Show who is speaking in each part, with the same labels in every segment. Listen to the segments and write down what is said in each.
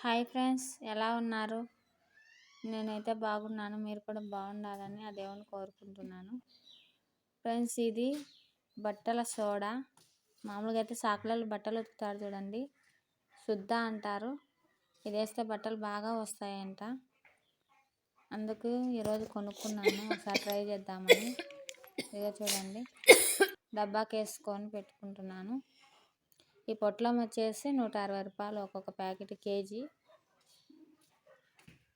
Speaker 1: Hi friends ఎలా ఉన్నారు? నేనైతే బాగున్నాను మీరు కూడా బాగుండాలని ఆ దేవుని కోరుకుంటున్నాను. ఫ్రెండ్స్ ఇది బట్టల సోడా. మామూలుగా అయితే సాకులలో బట్టలు ఉతుకుతారు చూడండి. శుద్ధ అంటారు. ఇది వేస్తే బట్టలు బాగా వస్తాయంట. అందుకు ఈరోజు కొనుక్కున్నాను. ఒకసారి ట్రై చేద్దామని. ఇదో చూడండి. డబ్బాకి వేసుకొని పెట్టుకుంటున్నాను. ఈ పొట్లం వచ్చేసి నూట అరవై రూపాయలు ఒక్కొక్క ప్యాకెట్ కేజీ.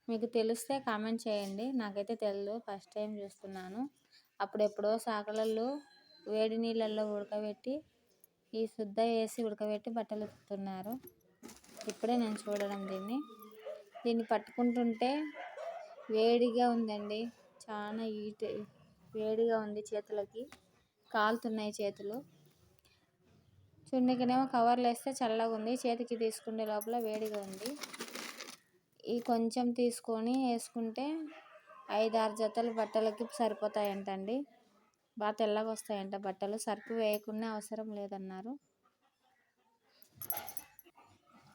Speaker 1: మీకు తెలిస్తే కామెంట్ చేయండి. నాకైతే తెలియదు ఫస్ట్ టైం చూస్తున్నాను. అప్పుడెప్పుడో సాకలల్లో వేడి నీళ్ళల్లో ఉడకబెట్టి ఈ శుద్ధ వేసి ఉడకబెట్టి బట్టలు ఉతుకుతున్నారు. ఇప్పుడే నేను చూడడం దీన్ని. దీన్ని పట్టుకుంటుంటే వేడిగా ఉందండి. చాలా ఈట వేడిగా ఉంది చేతులకి. కాలుతున్నాయి చేతులు. చున్నీకినేమో కవర్లు వేస్తే చల్లగా ఉంది చేతికి తీసుకునే లోపల వేడిగా ఉంది. ఈ కొంచెం తీసుకొని వేసుకుంటే ఐదు ఆరు జతలు బట్టలకి సరిపోతాయంటండి. బాగా తెల్లగా వస్తాయంట బట్టలు. సరుకు వేయకుండా అవసరం లేదన్నారు.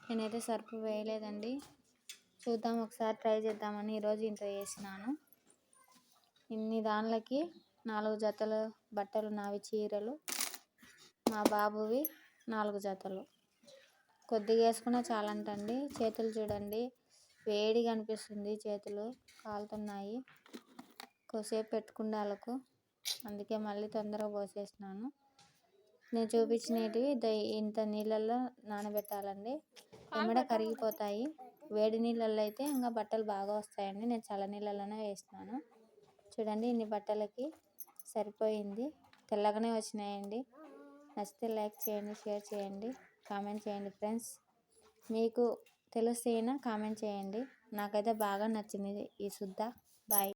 Speaker 1: నేనైతే సరుకు వేయలేదండి. చూద్దాం ఒకసారి ట్రై చేద్దామని ఈరోజు ఇంత వేసినాను ఇన్ని దానిలకి నాలుగు జతలు బట్టలు నావి చీరలు మా బాబువి నాలుగు జతలు కొద్దిగా వేసుకున్నా చాలంటండి. చేతులు చూడండి. వేడిగా అనిపిస్తుంది చేతులు. కాలుతున్నాయి. కొద్దిసేపు పెట్టుకుండాలకు అందుకే మళ్ళీ తొందరగా పోసేసినాను. నేను చూపించినవి ఇంత నీళ్ళల్లో నానబెట్టాలండి. వెంబడ కరిగిపోతాయి. వేడి నీళ్ళల్లో అయితే ఇంకా బట్టలు బాగా వస్తాయండి. నేను చల్ల నీళ్ళలోనే వేసినాను. చూడండి ఇన్ని బట్టలకి సరిపోయింది. తెల్లగానే వచ్చినాయండి. నచ్చితే లైక్ చేయండి షేర్ చేయండి కామెంట్ చేయండి ఫ్రెండ్స్. మీకు తెలిసిన కామెంట్ చేయండి. నాకైతే బాగా నచ్చింది ఈ శుద్ధ బాయ్.